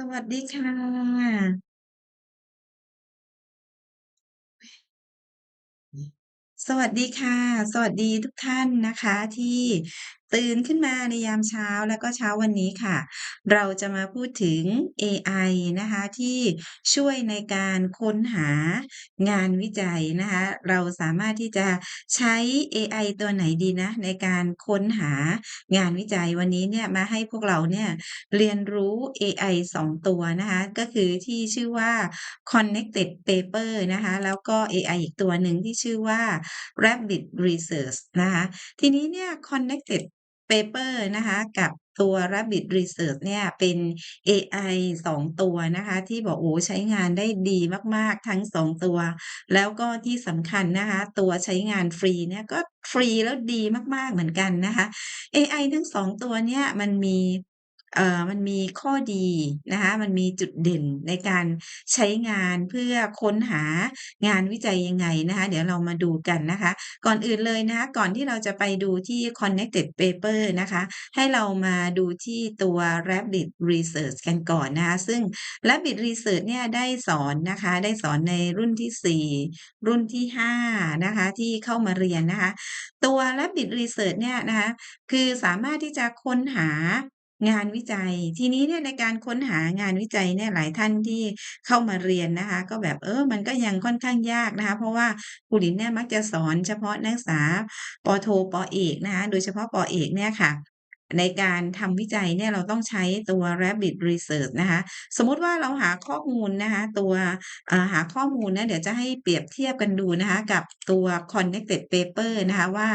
สวัสดีค่ะ สวัสดีค่ะ สวัสดีทุกท่านนะคะ ที่ ตื่นขึ้นมาในยามเช้าแล้วก็เช้าวันนี้ค่ะ เราจะมาพูดถึงเอไอนะคะที่ช่วยในการค้นหางานวิจัยนะคะเราสามารถที่จะใช้เอไอตัวไหนดีนะ ในการค้นหางานวิจัยวันนี้เนี่ยมาให้พวกเราเนี่ยเรียนรู้เอไอ2ตัวนะคะก็คือที่ชื่อว่า Connected Paper นะคะแล้วก็เอไออีกตัวหนึ่งที่ชื่อว่า Rabbit Research นะคะทีนี้เนี่ย Connected Paper นะคะ กับตัว Rabbit Research เนี่ยเป็นเอไอ2ตัวนะคะ ที่บอกโอ้ใช้งานได้ดีมาก ๆ ทั้ง 2 ตัว แล้วก็ที่สำคัญนะคะ ตัวใช้งานฟรีเนี่ยก็ฟรีแล้วดีมาก ๆ เหมือนกันนะคะเอไอทั้ง 2 ตัวเนี่ยมันมี เอ่อมันมีข้อดีนะคะ มันมีจุดเด่นในการใช้งานเพื่อค้นหางานวิจัยยังไงนะคะ เดี๋ยวเรามาดูกันนะคะ ก่อนอื่นเลยนะคะ ก่อนที่เราจะไปดูที่ Connected Paper นะคะ ให้เรามาดูที่ตัว Rabbit Research กันก่อนนะคะ ซึ่ง Rabbit Research เนี่ยได้สอนนะคะ ได้สอนในรุ่นที่ 4 รุ่นที่ 5 นะคะ ที่เข้ามาเรียนนะคะ ตัว Rabbit Research เนี่ยนะคะ คือสามารถที่จะค้นหา งานวิจัย ทีนี้เนี่ยในการค้นหางานวิจัยเนี่ยหลายท่านที่เข้ามาเรียนนะคะ ก็แบบเออมันก็ยังค่อนข้างยากนะคะ เพราะว่าครูหลินเนี่ยมักจะสอนเฉพาะนักศึกษาปโทปเอกนะคะ โดยเฉพาะปเอกเนี่ยค่ะ ในการทำวิจัยเนี่ยเราต้องใช้ตัว Rabbit Research นะคะสมมติว่าเราหาข้อมูลนะคะตัวาหาข้อมูลนะเดี๋ยวจะให้เปรียบเทียบกันดูนะคะกับตัว Connected Paper นะคะว่า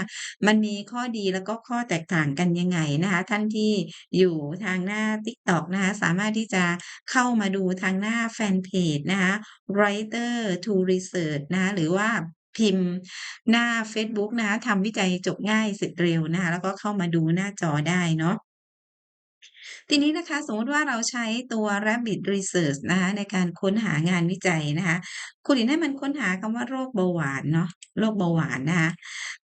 มันมีข้อดีแล้วก็ข้อแตกต่างกันยังไงนะคะท่านที่อยู่ทางหน้า TikTok นะคะสามารถที่จะเข้ามาดูทางหน้าแฟนเพจนะคะ Writer to Research นะคะหรือว่า พิมพ์ หน้าเฟซบุ๊กนะคะทำวิจัยจบง่ายเสร็จเร็วนะคะแล้วก็เข้ามาดูหน้าจอได้เนาะทีนี้นะคะสมมติว่าเราใช้ตัว Rabbit Research นะคะในการค้นหางานวิจัยนะคะ ครูหลินให้มันค้นหาคำว่าโรคเบาหวานเนาะโรคเบาหวานนะคะ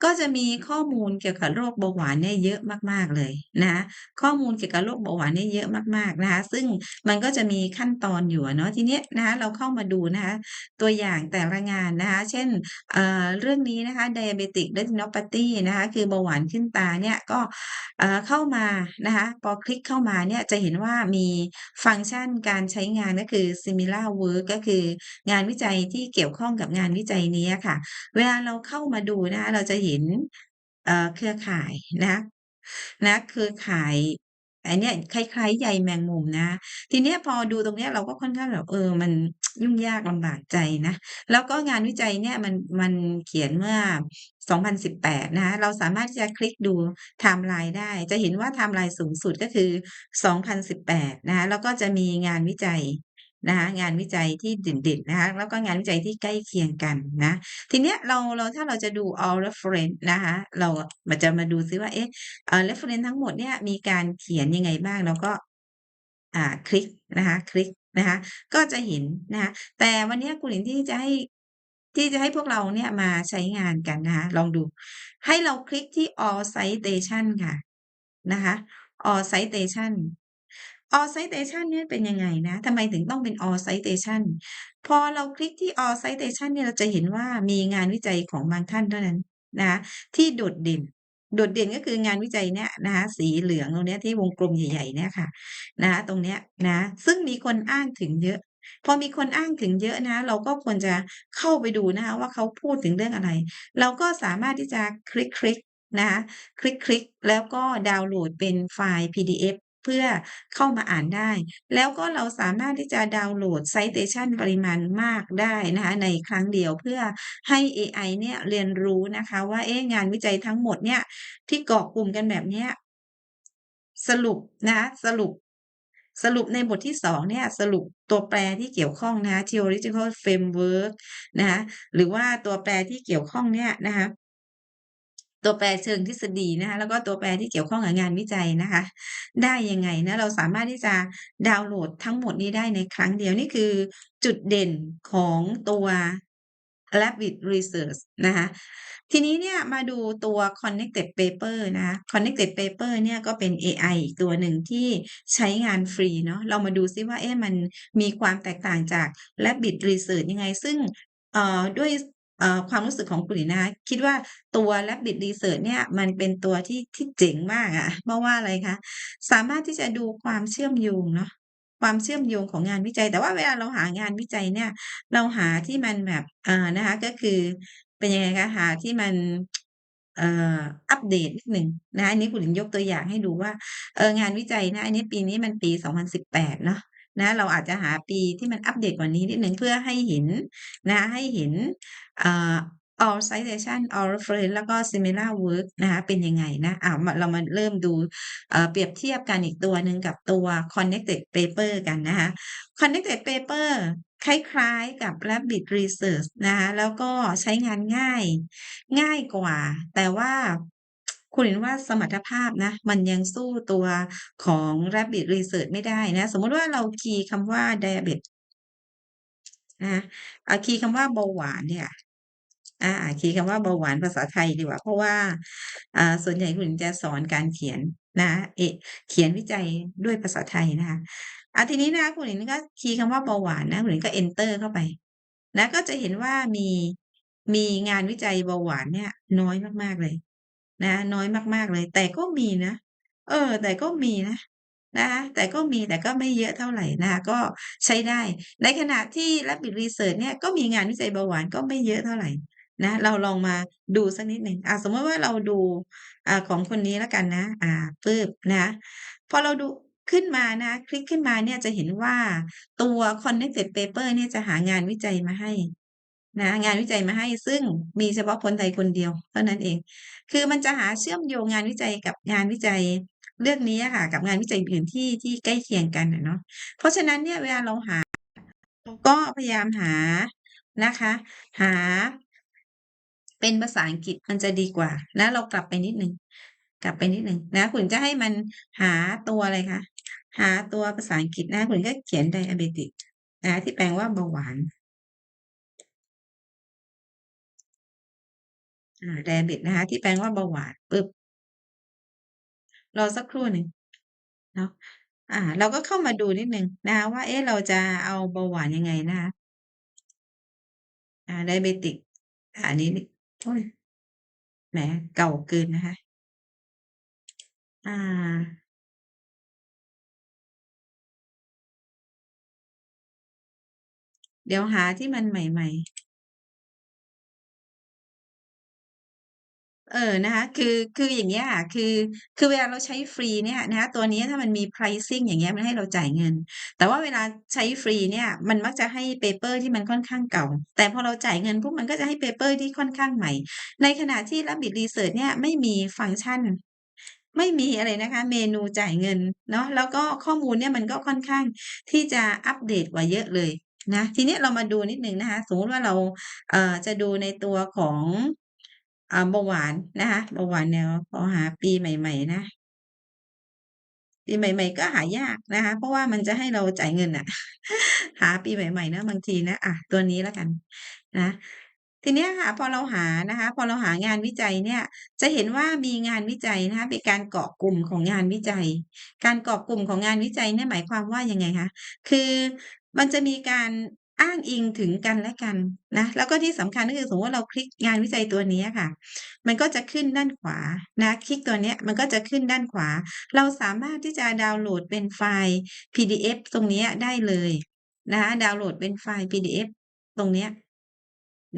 ก็จะมีข้อมูลเกี่ยวกับโรคเบาหวานเนี่ยเยอะมากๆเลยนะคะข้อมูลเกี่ยวกับโรคเบาหวานเนี่ยเยอะมากๆนะคะซึ่งมันก็จะมีขั้นตอนอยู่เนาะทีเนี้ยนะคะเราเข้ามาดูนะคะตัวอย่างแต่ละงานนะคะเช่นเอ่อเรื่องนี้นะคะ Diabetic Retinopathy นะคะคือเบาหวานขึ้นตาเนี่ยก็เอ่อเข้ามานะคะพอคลิกเข้ามาเนี่ยจะเห็นว่ามีฟังก์ชันการใช้งานก็คือ Similar Work ก็คืองานวิจัยที่เกี่ยวข้องกับงานวิจัยนี้ค่ะ เวลาเราเข้ามาดูนะคะเราจะเห็นเครือข่ายนะนะเครือข่ายอันเนี้ยคล้ายๆใยแมงมุมนะคะทีเนี้ยพอดูตรงเนี้ยเราก็ค่อนข้างแบบเออ มันยุ่งยากลำบากใจนะ แล้วก็งานวิจัยเนี่ยมันมันเขียนเมื่อ 2018 นะคะเราสามารถที่จะคลิกดูไทม์ไลน์ได้ จะเห็นว่าไทม์ไลน์สูงสุดก็คือ 2018 นะคะแล้วก็จะมีงานวิจัย นะคะงานวิจัยที่เด่นๆนะคะแล้วก็งานวิจัยที่ใกล้เคียงกันนะ ทีเนี้ยเราเราถ้าเราจะดู All Reference นะคะเราอะมาจะมาดูซิว่าเอ๊ะเอ่อ Reference ทั้งหมดเนี่ยมีการเขียนยังไงบ้างเราก็อ่าคลิกนะคะคลิกนะคะก็จะเห็นนะคะแต่วันเนี้ยครูหลินที่จะให้ที่จะให้พวกเราเนี่ยมาใช้งานกันนะคะลองดู ให้เราคลิกที่ All Citation ค่ะนะคะ All Citation All Citation เนี่ยเป็นยังไงนะทำไมถึงต้องเป็น All Citation พอเราคลิกที่ All Citation เนี่ยเราจะเห็นว่ามีงานวิจัยของบางท่านเท่านั้นนะคะที่โดดเด่น โดดเด่นก็คืองานวิจัยเนี่ยนะคะสีเหลืองตรงเนี้ยที่วงกลมใหญ่ๆเนี่ยค่ะนะคะตรงเนี้ยนะซึ่งมีคนอ้างถึงเยอะ พอมีคนอ้างถึงเยอะนะ เราก็ควรจะเข้าไปดูนะคะว่าเขาพูดถึงเรื่องอะไร เราก็สามารถที่จะคลิกๆนะคะคลิกๆแล้วก็ดาวน์โหลดเป็นไฟล์ PDF เพื่อเข้ามาอ่านได้ แล้วก็เราสามารถที่จะดาวน์โหลด Citation ปริมาณมากได้นะคะในครั้งเดียวเพื่อให้เอไอเนี่ยเรียนรู้นะคะว่าเอ๊ะงานวิจัยทั้งหมดเนี่ยที่เกาะกลุ่มกันแบบเนี้ยสรุปนะสรุปสรุปในบทที่2เนี่ยสรุปตัวแปรที่เกี่ยวข้องนะคะ Theoretical Framework นะคะหรือว่าตัวแปรที่เกี่ยวข้องเนี่ยนะคะ ตัวแปรเชิงทฤษฎีนะคะแล้วก็ตัวแปรที่เกี่ยวข้องกับงานวิจัยนะคะ ได้ยังไงนะเราสามารถที่จะดาวน์โหลดทั้งหมดนี้ได้ในครั้งเดียวนี่คือจุดเด่นของตัว Rapid Research นะคะทีนี้เนี่ยมาดูตัว Connected Paper นะคะ Connected Paper เนี่ยก็เป็นเอไออีกตัวหนึ่งที่ใช้งานฟรีเนาะเรามาดูซิว่าเอ๊ะมันมีความแตกต่างจาก Rapid Research ยังไง ซึ่งด้วย ความรู้สึกของคุณหญินะ คิดว่าตัว Rapid Research เนี่ยมันเป็นตัวที่ที่เจ๋งมากอะเพราะว่าอะไรคะ สามารถที่จะดูความเชื่อมโยงเนาะความเชื่อมโยงของงานวิจัย แต่ว่าเวลาเราหางานวิจัยเนี่ย เราหาที่มันแบบอ่านะคะ ก็คือเป็นยังไงคะหาที่มันอัปเดตนิดหนึ่งนะคะอันนี้คุณหญิงยกตัวอย่างให้ดูว่าเอองานวิจัยนะ อันนี้ปีนี้มันปี 2018 เนาะ นะเราอาจจะหาปีที่มันอัปเดตกว่านี้นิดหนึ่ง เพื่อให้เห็นนะให้เห็นอ่า all citation all reference แล้วก็ similar work นะคะเป็นยังไงนะอ่ามาเรามาเริ่มดูเปรียบเทียบกันอีกตัวหนึ่งกับตัว Connected Paper กันนะคะ Connected Paper คล้ายๆกับ Rapid Research นะคะแล้วก็ใช้งานง่ายง่ายกว่า แต่ว่า คุณเหญิงว่าสมรรถภาพนะ มันยังสู้ตัวของ Rapid Research ไม่ได้นะ สมมติว่าเราคีย์คำว่า diabetes นะคะอ่าคีย์คำว่าเบาหวานเนี่ยอ่าคีย์คำว่าเบาหวานภาษาไทยดีกว่า เพราะว่าอ่าส่วนใหญ่คุณหญิงจะสอนการเขียนนะเอเขียนวิจัยด้วยภาษาไทยนะคะอ่าทีนี้นะคะคุณหญิงก็คีย์คำว่าเบาหวานนะคุณหญิงก็ enter เข้าไป นะ ก็จะเห็นว่ามีมีงานวิจัยเบาหวานเนี่ย น้อยมากๆเลย นะน้อยมากๆเลย แต่ก็มีนะ เออ แต่ก็มีนะนะคะแต่ก็มีแต่ก็ไม่เยอะเท่าไหร่นะคะก็ใช้ได้ ในขณะที่ Rapid Research เนี่ยก็มีงานวิจัยเบาหวานก็ไม่เยอะเท่าไหร่นะ เราลองมาดูสักนิดหนึ่งอ่าสมมติว่าเราดูอ่าของคนนี้แล้วกันนะ อ่าปึ๊บนะพอเราดูขึ้นมานะคะคลิกขึ้นมาเนี่ยจะเห็นว่าตัว Connected Paper เนี่ยจะหางานวิจัยมาให้ นะงานวิจัยมาให้ซึ่งมีเฉพาะคนไทยคนเดียว เท่านั้นเอง คือมันจะหาเชื่อมโยงงานวิจัยกับงานวิจัยเรื่องนี้ค่ะ กับงานวิจัยอื่นที่ที่ใกล้เคียงกันเนาะเพราะฉะนั้นเนี่ยเวลาเราหาเราก็พยายามหานะคะ หา เป็นภาษาอังกฤษมันจะดีกว่านะเรากลับไปนิดหนึ่งกลับไปนิดหนึ่งนะคุณจะให้มันหาตัวอะไรคะหาตัวภาษาอังกฤษนะคุณก็เขียน diabetic นะที่แปลว่าเบาหวาน อ่า diabetes นะคะ ที่แปลว่าเบาหวานปึ๊บรอสักครู่หนึ่งเนาะอ่า เราก็เข้ามาดูนิดหนึ่งนะคะว่า เอ๊ะเราจะเอาเบาหวานยังไงนะคะอ่า diabetic อ่าอันนี้นี่โอ๊ยแหมเก่าเกินนะคะ อ่า เดี๋ยวหาที่มันใหม่ ๆ เออ นะคะ คือ คืออย่างเงี้ยค่ะ คือ คือเวลาเราใช้ฟรีเนี่ยนะคะ ตัวนี้ถ้ามันมี pricing อย่างเงี้ย มันให้เราจ่ายเงิน แต่ว่าเวลาใช้ฟรีเนี่ยมันมักจะให้เปเปอร์ที่มันค่อนข้างเก่า แต่พอเราจ่ายเงินปุ๊บมันก็จะให้เปเปอร์ที่ค่อนข้างใหม่ ในขณะที่ Rapid Research เนี่ยไม่มีฟังก์ชัน ไม่มีอะไรนะคะ เมนูจ่ายเงินเนาะ แล้วก็ข้อมูลเนี่ยมันก็ค่อนข้างที่จะอัปเดตกว่าเยอะเลยนะ ทีนี้เรามาดูนิดหนึ่งนะคะ สมมติว่าเรา เอ่อ จะดูในตัวของ อ่าเบาหวานนะคะเบาหวานแนวพอหาปีใหม่ ๆ นะ ปีใหม่ ๆ ก็หายากนะคะ เพราะว่ามันจะให้เราจ่ายเงินน่ะหาปีใหม่ ๆ นะ บางทีนะ อะตัวนี้แล้วกันนะ ทีเนี้ยค่ะ พอเราหานะคะ พอเราหางานวิจัยเนี่ย จะเห็นว่ามีงานวิจัยนะคะ เป็นการเกาะกลุ่มของงานวิจัย การเกาะกลุ่มของงานวิจัยเนี่ย หมายความว่ายังไงคะ คือมันจะมีการ อ้างอิงถึงกันและกันนะแล้วก็ที่สำคัญก็คือสมมติว่าเราคลิกงานวิจัยตัวนี้ค่ะ มันก็จะขึ้นด้านขวานะคลิกตัวนี้มันก็จะขึ้นด้านขวา เราสามารถที่จะดาวน์โหลดเป็นไฟล์ PDF ตรงนี้ได้เลยนะคะดาวน์โหลดเป็นไฟล์ PDF ตรงนี้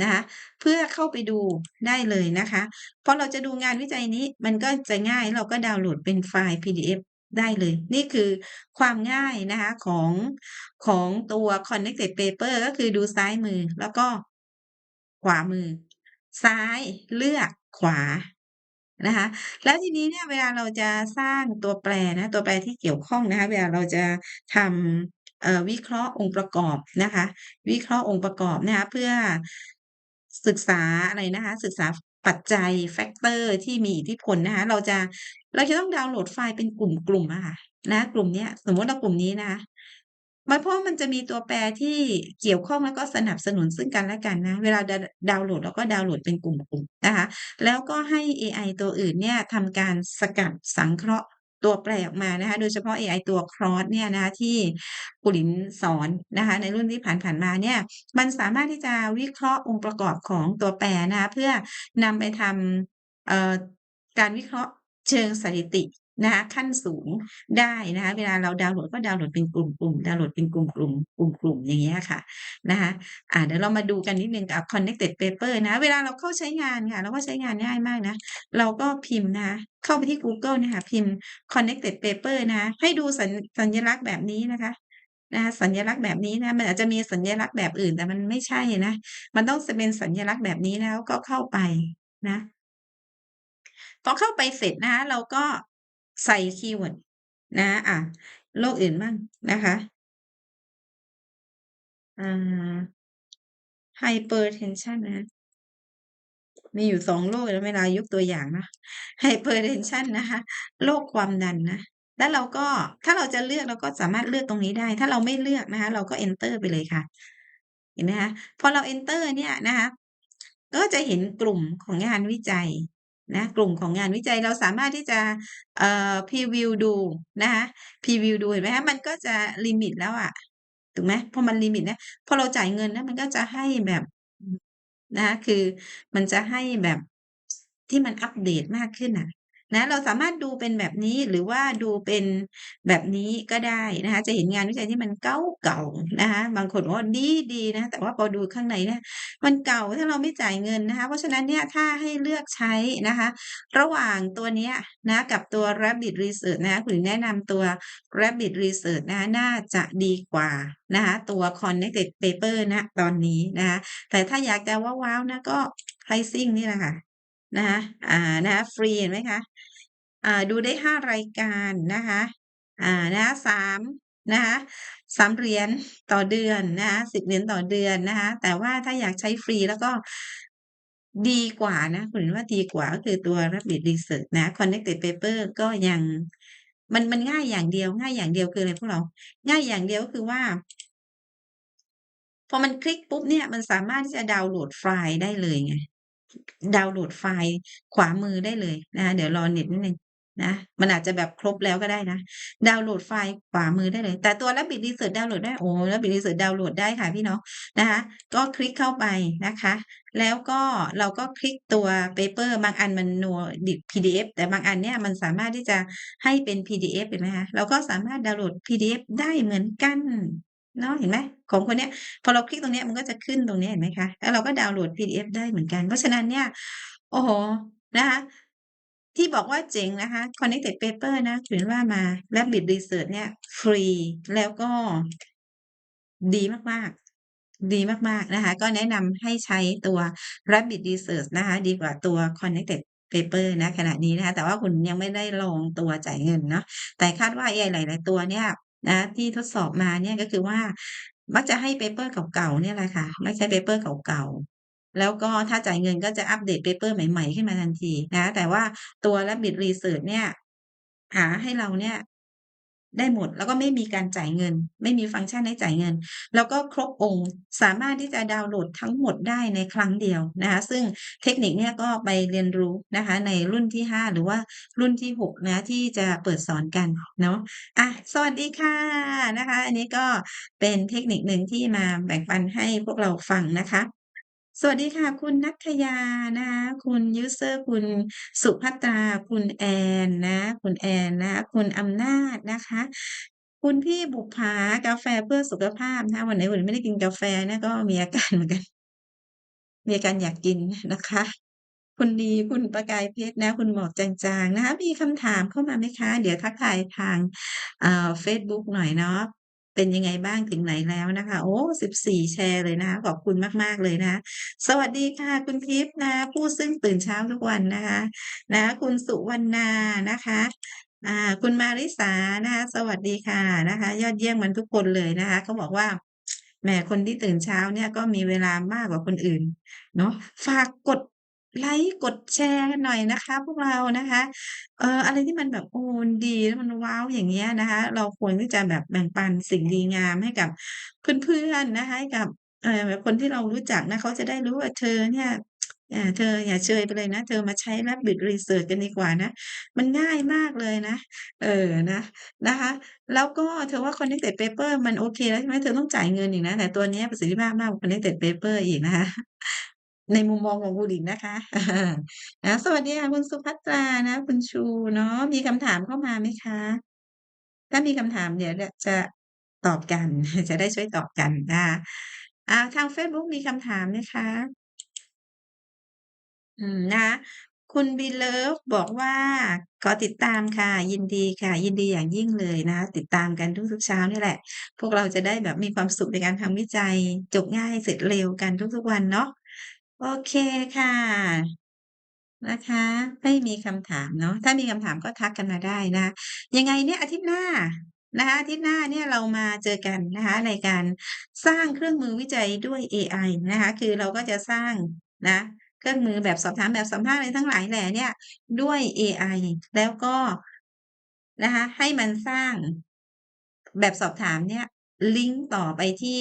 นะคะเพื่อเข้าไปดูได้เลยนะคะพอเราจะดูงานวิจัยนี้มันก็จะง่ายเราก็ดาวน์โหลดเป็นไฟล์ PDF ได้เลย นี่คือความง่ายนะคะของของตัว Connected Paper ก็คือดูซ้ายมือแล้วก็ขวามือ ซ้ายเลือกขวานะคะแล้วทีนี้เนี่ยเวลาเราจะสร้างตัวแปรนะตัวแปรที่เกี่ยวข้องนะคะเวลาเราจะทำวิเคราะห์องค์ประกอบนะคะ วิเคราะห์องค์ประกอบนะคะเพื่อศึกษาอะไรนะคะศึกษาปัจจัยแฟกเตอร์ที่มีอิทธิพลนะคะเราจะ เราจะต้องดาวน์โหลดไฟล์เป็นกลุ่มๆอะค่ะนะกลุ่มเนี้ย สมมติว่ากลุ่มนี้นะมันเพราะมันจะมีตัวแปรที่เกี่ยวข้องแล้วก็สนับสนุนซึ่งกันและกันนะ เวลาดาวน์โหลดเราก็ดาวน์โหลดเป็นกลุ่มๆนะคะ แล้วก็ให้เอไอตัวอื่นเนี่ยทำการสกัดสังเคราะห์ตัวแปรออกมานะคะ โดยเฉพาะเอไอตัว Claude เนี่ยนะคะที่ครูหลินสอนนะคะ ในรุ่นที่ผ่านๆมาเนี่ย มันสามารถที่จะวิเคราะห์องค์ประกอบของตัวแปรนะคะเพื่อนำไปทำการวิเคราะห์ เชิงสถิตินะคะขั้นสูงได้นะคะเวลาเราดาวน์โหลดก็ดาวน์โหลดเป็นกลุ่มๆดาวน์โหลดเป็นกลุ่มๆกลุ่มๆอย่างเงี้ยค่ะนะคะอ่าเดี๋ยวเรามาดูกันนิดนึงกับ Connected Paper นะ เวลาเราเข้าใช้งานค่ะเราก็ใช้งานง่ายมากนะ เราก็พิมพ์นะคะเข้าไปที่กูเกิลนี่ยค่ะพิมพ์ Connected Paper นะะให้ดูสัญสญลักษณ์แบบนี้นะคะนะคะสัญลักษณ์แบบนี้นะมันอาจจะมีสัญลักษณ์แบบอื่นแต่มันไม่ใช่นะ มันต้องเป็นสัญลักษณ์แบบนี้แล้วก็เข้าไปนะ พอเข้าไปเสร็จนะคะเราก็ใส่คีย์เวิร์ดนะอ่าโรคอื่นบ้างนะคะอ่า Hypertension นะคะมีอยู่2โรคนะเวลายกตัวอย่างนะ Hypertension นะคะโรคความดันนะแล้วเราก็ถ้าเราจะเลือกเราก็สามารถเลือกตรงนี้ได้ ถ้าเราไม่เลือกนะคะ เราก็ enter ไปเลยค่ะ เห็นไหมคะพอเรา enter เนี่ยนะคะ ก็จะเห็นกลุ่มของงานวิจัย นะกลุ่มของงานวิจัยเราสามารถที่จะเอ่อพรีวิวดูนะคะพรีวิวดูเห็นไหมฮะมันก็จะลิมิตแล้วอะถูกไหมพอมันลิมิตเนี่ยพอเราจ่ายเงินนะมันก็จะให้แบบนะคะคือมันจะให้แบบที่มันอัปเดตมากขึ้นอะ นะเราสามารถดูเป็นแบบนี้หรือว่าดูเป็นแบบนี้ก็ได้นะคะจะเห็นงานวิจัยที่มันเก่าๆนะคะบางคนว่าดีๆนะแต่ว่าพอดูข้างในเนี่ยมันเก่าถ้าเราไม่จ่ายเงินนะคะ เพราะฉะนั้นเนี่ยถ้าให้เลือกใช้นะคะ ระหว่างตัวเนี้ยนะกับตัว Rabbit Research นะคะคุณแนะนำตัว Rabbit Research นะะน่าจะดีกว่านะคะตัว Connected Paper ณตอนนี้นะคะแต่ถ้าอยากจะว้าวๆนะก็ Pricing นี่แหละค่ะนะคะอ่า นะคะฟรีเห็นไหมคะ ดูได้ 5 รายการนะคะอ่านะคะ3นะคะ3เหรียญต่อเดือนนะคะ10เหรียญต่อเดือนนะคะแต่ว่าถ้าอยากใช้ฟรีแล้วก็ดีกว่านะคุณหญิงว่าดีกว่าก็คือตัว Rabbit Research นะ Connected Paper ก็ยังมันมันง่ายอย่างเดียว ง่ายอย่างเดียวคืออะไรพวกเรา ง่ายอย่างเดียวก็คือว่า พอมันคลิกปุ๊บเนี่ย มันสามารถที่จะดาวน์โหลดไฟล์ได้เลยไงดาวน์โหลดไฟล์ขวามือได้เลยนะคะเดี๋ยวรอเน็ตนิดหนึ่ง นะมันอาจจะแบบครบแล้วก็ได้นะ ดาวน์โหลดไฟล์ขวามือได้เลย แต่ตัว Rabbit Research ดาวน์โหลดได้โอ้ Rabbit Research ดาวน์โหลดได้ค่ะพี่น้องนะคะ ก็คลิกเข้าไปนะคะ แล้วก็เราก็คลิกตัวเปเปอร์บางอันมัน no ดิ PDF แต่บางอันเนี่ยมันสามารถที่จะให้เป็น PDF เห็นไหมคะเราก็สามารถดาวน์โหลด PDF ได้เหมือนกันเนาะเห็นไหมของคนเนี้ยพอเราคลิกตรงเนี้ยมันก็จะขึ้นตรงนี้เห็นไหมคะแล้วเราก็ดาวน์โหลด PDF ได้เหมือนกัน เพราะฉะนั้นเนี่ยโอ้โฮนะคะ ที่บอกว่าเจ๋งนะคะ Connected Paper นะถือว่ามา Rabbit Research เนี่ย ฟรีแล้วก็ดีมาก ๆ ดีมาก ๆ นะคะ ก็แนะนำให้ใช้ตัว Rabbit Research นะคะ ดีกว่าตัว Connected Paper ณขณะนี้นะคะ แต่ว่าคุณยังไม่ได้ลองตัวจ่ายเงินเนาะแต่คาดว่าเอไอหลาย ๆ ตัวเนี่ยนะที่ทดสอบมาเนี่ยก็คือว่ามักจะให้เปเปอร์เก่าๆเนี่ยแหละค่ะมักใช้เปเปอร์เก่า แล้วก็ถ้าจ่ายเงินก็จะอัปเดตเปเปอร์ใหม่ ๆ ขึ้นมาทันทีนะคะแต่ว่าตัว Rabbit Research เนี่ย หาให้เราเนี่ยได้หมด แล้วก็ไม่มีการจ่ายเงิน ไม่มีฟังก์ชันให้จ่ายเงิน แล้วก็ครบองค์สามารถที่จะดาวน์โหลดทั้งหมดได้ในครั้งเดียวนะคะซึ่งเทคนิคเนี่ยก็ไปเรียนรู้นะคะ ในรุ่นที่ 5 หรือว่ารุ่นที่ 6 นะ ที่จะเปิดสอนกันเนาะอะสวัสดีค่ะนะคะ อันนี้ก็เป็นเทคนิคหนึ่งที่มาแบ่งปันให้พวกเราฟังนะคะ สวัสดีค่ะ คุณนัทยานะคะ คุณยูสเซอร์ คุณสุภัตรา คุณแอนนะ คุณแอนนะคะ คุณอำนาจนะคะ คุณพี่บุปผากาแฟเพื่อสุขภาพนะคะวันไหนคุณไม่ได้กินกาแฟนี่ยก็มีอาการเหมือนกัน มีอาการอยากกินนะคะ คุณนีคุณประกายเพชรนะ คุณหมอกจางๆนะคะมีคำถามเข้ามาไหมคะ เดี๋ยวทักทายทางอ่าเฟซบุ๊กหน่อยเนาะ เป็นยังไงบ้างถึงไหนแล้วนะคะ โอ้14แชร์เลยนะคะ ขอบคุณมาก ๆ เลยนะคะสวัสดีค่ะ คุณทิพย์นะ ผู้ซึ่งตื่นเช้าทุกวันนะคะ นะ คุณสุวรรณานะคะอ่าคุณมาริสานะคะสวัสดีค่ะนะคะ ยอดเยี่ยมกันทุกคนเลยนะคะเขาบอกว่าแหมคนที่ตื่นเช้าเนี่ยก็มีเวลามากกว่าคนอื่น เนาะฝากกด ไลก์กดแชร์กันหน่อยนะคะพวกเรานะคะ เอ่อ อะไรที่มันแบบโอ้มันดีแล้วมันว้าวอย่างเงี้ยนะคะ เราควรที่จะแบบแบ่งปันสิ่งดีงามให้กับเพื่อน ๆ นะคะ ให้กับ เอ่อ แบบคนที่เรารู้จักนะ เขาจะได้รู้ว่าเธอเนี่ย อ่า เธออย่าเชยไปเลยนะ เธอมาใช้ Rapid Research กันดีกว่านะ มันง่ายมากเลยนะ เออ นะ นะคะ แล้วก็เธอว่า Connected Paper มันโอเคแล้วใช่ไหม เธอต้องจ่ายเงินอีกนะ แต่ตัวเนี้ยประสิทธิภาพมากกว่า Connected Paper อีกนะคะ ในมุมมองของคุณอีกนะคะนะสวัสดีค่ะคุณสุภัตรานะ คุณชูเนาะมีคำถามเข้ามาไหมคะ?ถ้ามีคำถามเดี๋ยวจะตอบกัน จะได้ช่วยตอบกันนะอ่าทางเฟซบุ๊กมีคำถามไหมคะ?อืมนะคุณ Beloved บอกว่าขอติดตามค่ะ ยินดีค่ะ ยินดีอย่างยิ่งเลยนะคะติดตามกันทุกๆเช้านี่แหละ พวกเราจะได้แบบมีความสุขในการทำวิจัย จบง่ายเสร็จเร็วกันทุกๆวันเนาะ โอเคค่ะ นะคะ ไม่มีคำถามเนาะ ถ้ามีคำถามก็ทักกันมาได้นะคะ ยังไงเนี่ยอาทิตย์หน้านะคะ อาทิตย์หน้าเนี่ยเรามาเจอกันนะคะ ในการสร้างเครื่องมือวิจัยด้วยเอไอนะคะ คือเราก็จะสร้างนะ เครื่องมือแบบสอบถามแบบสัมภาษณ์อะไรทั้งหลายแหล่เนี่ยด้วยเอไอแล้วก็นะคะ ให้มันสร้างแบบสอบถามเนี่ย ลิงก์ต่อไปที่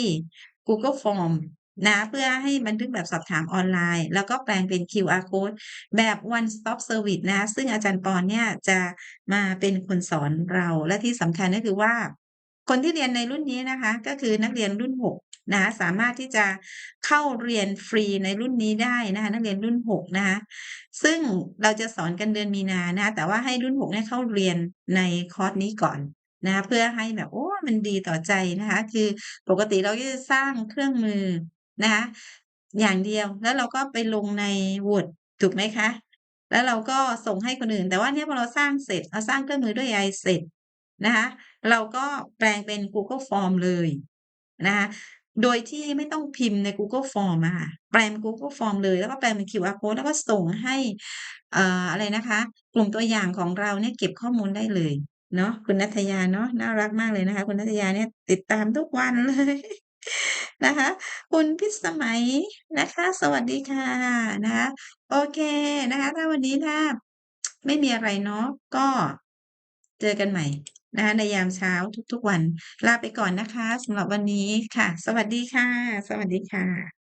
Google Form นะ เพื่อให้บันทึกแบบสอบถามออนไลน์ แล้วก็แปลงเป็น QR Code แบบ One Stop Service นะคะซึ่งอาจารย์ปอนเนี่ยจะมาเป็นคนสอนเราและที่สำคัญก็คือว่า คนที่เรียนในรุ่นนี้นะคะ ก็คือนักเรียนรุ่น 6 นะสามารถที่จะเข้าเรียนฟรีในรุ่นนี้ได้นะคะนักเรียนรุ่น 6 นะคะซึ่งเราจะสอนกันเดือนมีนานะคะแต่ว่าให้รุ่น 6 เนี่ยเข้าเรียนในคอร์สนี้ก่อนนะคะเพื่อให้แบบโอ้มันดีต่อใจนะคะ คือปกติเราก็จะสร้างเครื่องมือ นะคะอย่างเดียวแล้วเราก็ไปลงใน Word ถูกไหมคะ แล้วเราก็ส่งให้คนอื่น แต่ว่าเนี่ยพอเราสร้างเสร็จเราสร้างเครื่องมือด้วยเอไอเสร็จนะคะเราก็แปลงเป็น Google Form เลยนะคะโดยที่ไม่ต้องพิมพ์ใน Google Form อะค่ะแปลง Google Form เลยแล้วก็แปลงเป็น QR Code แล้วก็ส่งให้อ่ออะไรนะคะ กลุ่มตัวอย่างของเราเนี่ยเก็บข้อมูลได้เลยเนาะคุณนัทยาเนาะน่ารักมากเลยนะคะ คุณนัทยาเนี่ยติดตามทุกวันเลย นะคะ คุณพิสมัยนะคะ สวัสดีค่ะนะคะ โอเคนะคะ ถ้าวันนี้ถ้าไม่มีอะไรเนาะก็เจอกันใหม่นะคะในยามเช้าทุกๆวัน ลาไปก่อนนะคะสำหรับวันนี้ค่ะ สวัสดีค่ะ สวัสดีค่ะ